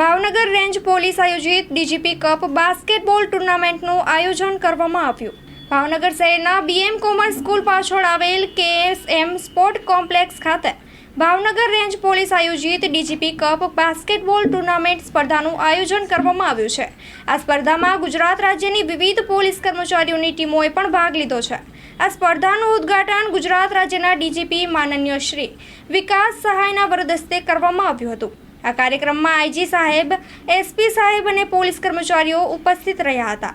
Bhavnagar range police આયોજિત DGP cup basketball ટુર્નામેન્ટનું આયોજન કરવામાં આવ્યું. ભાવનગર શહેરના બીએમ કોમર્સ સ્કૂલ પાછળ આવેલ કેએસએમ સ્પોર્ટ કોમ્પ્લેક્સ ખાતે ભાવનગર રેન્જ પોલીસ આયોજિત ડીજીપી કપ બાસ્કેટબોલ ટુર્નામેન્ટ સ્પર્ધાનું આયોજન કરવામાં આવ્યું છે. આ સ્પર્ધામાં ગુજરાત રાજ્યની વિવિધ પોલીસ કર્મચારીઓની ટીમોએ પણ ભાગ લીધો છે. આ સ્પર્ધાનું ઉદ્ઘાટન ગુજરાત રાજ્યના ડીજીપી માનનીય શ્રી વિકાસ સહાયના વરદસ્તે કરવામાં આવ્યું હતું. આ કાર્યક્રમમાં આઈજી સાહેબ એસપી સાહેબ અને પોલીસ કર્મચારીઓ ઉપસ્થિત રહ્યા હતા.